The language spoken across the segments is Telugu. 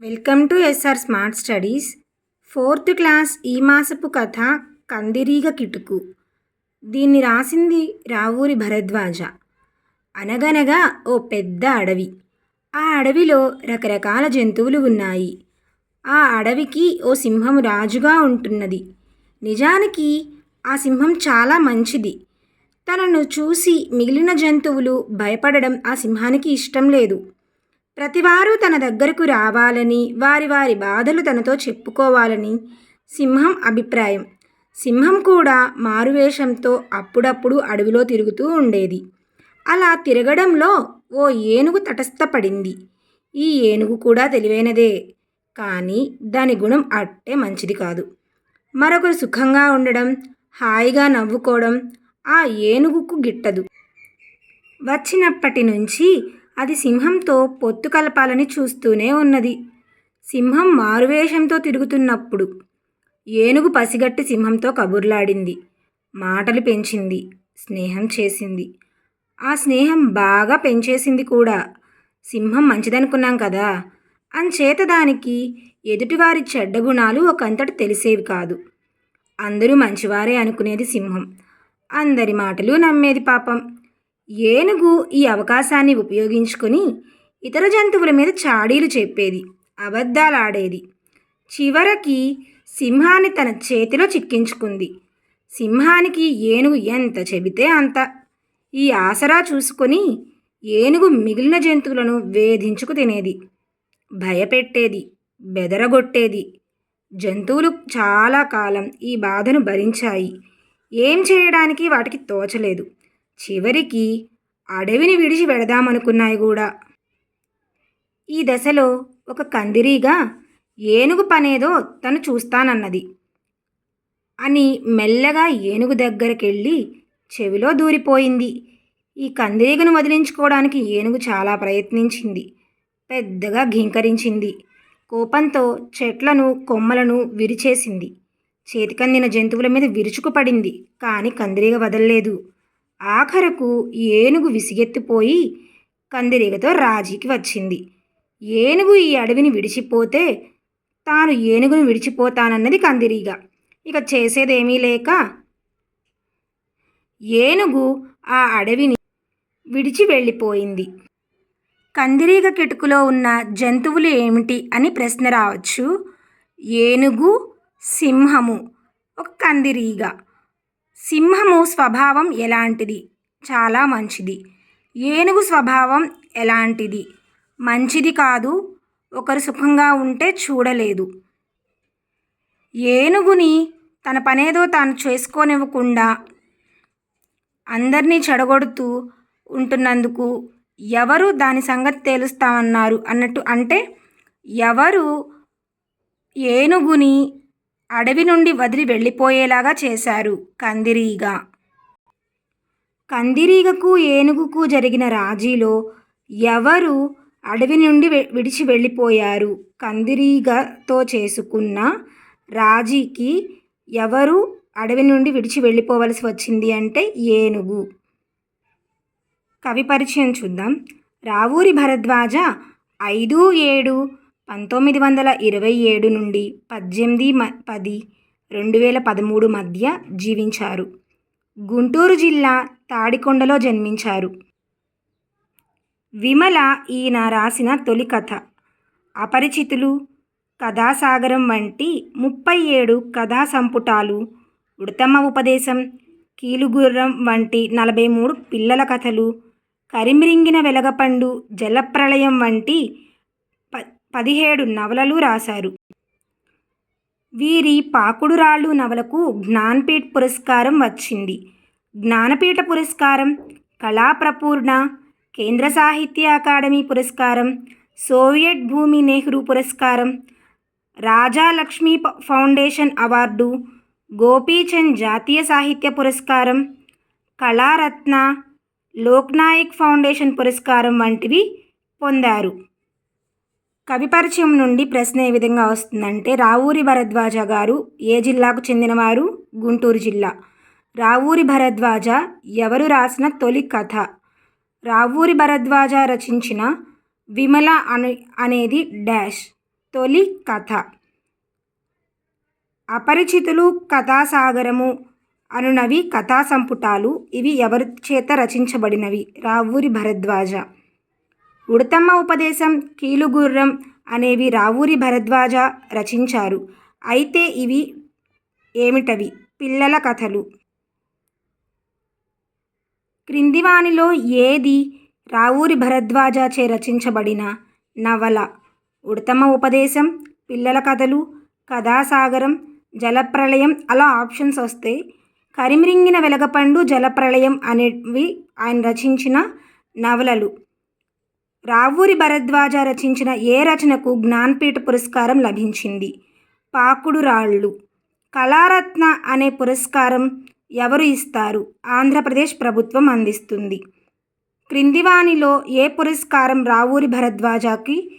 Welcome to SR smart studies. Fourth class ఈ మాసపు కథ కందిరీగ కిటుకు. దీన్ని రాసింది రావూరి భరద్వాజ. అనగనగా ఓ పెద్ద అడవి. ఆ అడవిలో రకరకాల జంతువులు ఉన్నాయి. ఆ అడవికి ఓ సింహం రాజుగా ఉంటున్నది. నిజానికి ఆ సింహం చాలా మంచిది. తనను చూసి మిగిలిన జంతువులు భయపడడం ఆ సింహానికి ఇష్టం లేదు. ప్రతివారు తన దగ్గరకు రావాలని వారి వారి బాధలు తనతో చెప్పుకోవాలని సింహం అభిప్రాయం. సింహం కూడా మారువేషంతో అప్పుడప్పుడు అడవిలో తిరుగుతూ ఉండేది. అలా తిరగడంలో ఓ ఏనుగు తటస్థపడింది. ఈ ఏనుగు కూడా తెలివైనదే కానీ దాని గుణం అట్టే మంచిది కాదు. మరొకరు సుఖంగా ఉండడం హాయిగా నవ్వుకోవడం ఆ ఏనుగుకు గిట్టదు. వచ్చినప్పటి నుంచి అది సింహంతో పొత్తు కలపాలని చూస్తూనే ఉన్నది. సింహం మారువేషంతో తిరుగుతున్నప్పుడు ఏనుగు పసిగట్టి సింహంతో కబుర్లాడింది. మాటలు పెంచింది. స్నేహం చేసింది. ఆ స్నేహం బాగా పెంచేసింది కూడా. సింహం మంచిదనుకున్నాం కదా. అంచేత దానికి ఎదుటివారి చెడ్డ గుణాలు ఒకంతటి తెలిసేవి కాదు. అందరూ మంచివారే అనుకునేది సింహం. అందరి మాటలు నమ్మేది పాపం. ఏనుగు ఈ అవకాశాన్ని ఉపయోగించుకొని ఇతర జంతువుల మీద చాడీలు చెప్పేది అబద్ధాలాడేది. చివరికి సింహాన్ని తన చేతిలో చిక్కించుకుంది. సింహానికి ఏనుగు ఎంత చెబితే అంత. ఈ ఆసరా చూసుకొని ఏనుగు మిగిలిన జంతువులను వేధించుకు తినేది. భయపెట్టేది బెదరగొట్టేది. జంతువులు చాలా కాలం ఈ బాధను భరించాయి. ఏం చేయడానికి వాటికి తోచలేదు. చివరికి అడవిని విడిచి వెడదామనుకున్నాయి కూడా. ఈ దశలో ఒక కందిరీగా ఏనుగు పనేదో తను చూస్తానన్నది. అని మెల్లగా ఏనుగు దగ్గరకెళ్ళి చెవిలో దూరిపోయింది. ఈ కందిరీగను వదిలించుకోవడానికి ఏనుగు చాలా ప్రయత్నించింది. పెద్దగా ఘీంకరించింది. కోపంతో చెట్లను కొమ్మలను విరిచేసింది. చేతికందిన జంతువుల మీద విరుచుకుపడింది. కానీ కందిరీగ వదల్లేదు. ఆఖరకు ఏనుగు విసిగెత్తిపోయి కందిరీగతో రాజీకి వచ్చింది. ఏనుగు ఈ అడవిని విడిచిపోతే తాను ఏనుగును విడిచిపోతానన్నది కందిరీగ. ఇక చేసేదేమీ లేక ఏనుగు ఆ అడవిని విడిచి వెళ్ళిపోయింది. కందిరీగ కిటుకులో ఉన్న జంతువులు ఏమిటి అని ప్రశ్న రావచ్చు. ఏనుగు సింహము ఒక కందిరీగ. సింహము స్వభావం ఎలాంటిది? చాలా మంచిది. ఏనుగు స్వభావం ఎలాంటిది? మంచిది కాదు. ఒకరు సుఖంగా ఉంటే చూడలేదు. ఏనుగుని తన పనేదో తాను చేసుకోనివ్వకుండా అందరినీ చెడగొడుతూ ఉంటున్నందుకు ఎవరు దాని సంగతి తేలుస్తామన్నారు అన్నట్టు అంటే ఎవరు? ఏనుగుని అడవి నుండి వదిలి వెళ్ళిపోయేలాగా చేశారు కందిరీగ. కందిరీగకు ఏనుగుకు జరిగిన రాజీలో ఎవరు అడవి నుండి విడిచి వెళ్ళిపోయారు? కందిరీగతో చేసుకున్న రాజీకి ఎవరు అడవి నుండి విడిచి వెళ్ళిపోవలసి వచ్చింది అంటే ఏనుగు. కవి పరిచయం చూద్దాం. రావూరి భరద్వాజ ఐదు ఏడు పంతొమ్మిది వందల ఇరవై ఏడు నుండి పద్దెనిమిది మ పది రెండు వేల పదమూడు మధ్య జీవించారు. గుంటూరు జిల్లా తాడికొండలో జన్మించారు. విమల ఈయన రాసిన తొలి కథ. అపరిచితులు కథాసాగరం వంటి ముప్పై ఏడు కథా సంపుటాలు ఉడతమ్మ ఉపదేశం కీలుగుర్రం వంటి నలభై మూడు పిల్లల కథలు కరిమిరింగిన వెలగపండు జలప్రళయం వంటి పదిహేడు నవలలు రాశారు. వీరి పాకుడురాళ్ళు నవలకు జ్ఞాన్పీఠ్ పురస్కారం వచ్చింది. జ్ఞానపీఠ పురస్కారం కళాప్రపూర్ణ కేంద్ర సాహిత్య అకాడమీ పురస్కారం సోవియట్ భూమి నెహ్రూ పురస్కారం రాజా లక్ష్మీ ఫౌండేషన్ అవార్డు గోపీచంద్ జాతీయ సాహిత్య పురస్కారం కళారత్న లోక్నాయక్ ఫౌండేషన్ పురస్కారం వంటివి పొందారు. కవి పరిచయం నుండి ప్రశ్న ఏ విధంగా వస్తుందంటే రావూరి భరద్వాజ గారు ఏ జిల్లాకు చెందినవారు? గుంటూరు జిల్లా. రావూరి భరద్వాజ ఎవరు రాసిన తొలి కథ? రావూరి భరద్వాజ రచించిన విమల అనే అనేది డాష్ తొలి కథ. అపరిచితులు కథాసాగరము అనునవి కథా సంపుటాలు ఇవి ఎవరి చేత రచించబడినవి? రావూరి భరద్వాజ. ఉడతమ్మ ఉపదేశం కీలుగుర్రం అనేవి రావూరి భరద్వాజ రచించారు. అయితే ఇవి ఏమిటవి? పిల్లల కథలు. క్రింది వానిలో ఏది రావూరి భరద్వాజచే రచించబడిన నవల? ఉడతమ్మ ఉపదేశం పిల్లల కథలు కథాసాగరం జలప్రళయం అలా ఆప్షన్స్ వస్తే కరిమిరింగిన వెలగపండు జలప్రళయం అనేవి ఆయన రచించిన నవలలు. రావూరి భరద్వాజ రచించిన ఏ రచనకు జ్ఞాన్పీఠ పురస్కారం లభించింది? పాకుడు రాళ్ళు. కళారత్న అనే పురస్కారం ఎవరు ఇస్తారు? ఆంధ్రప్రదేశ్ ప్రభుత్వం అందిస్తుంది. క్రిందివానిలో ఏ పురస్కారం రావూరి భరద్వాజకి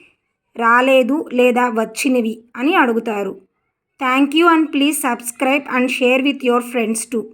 రాలేదు లేదా వచ్చినవి అని అడుగుతారు. Thank you and please subscribe and share with your friends too.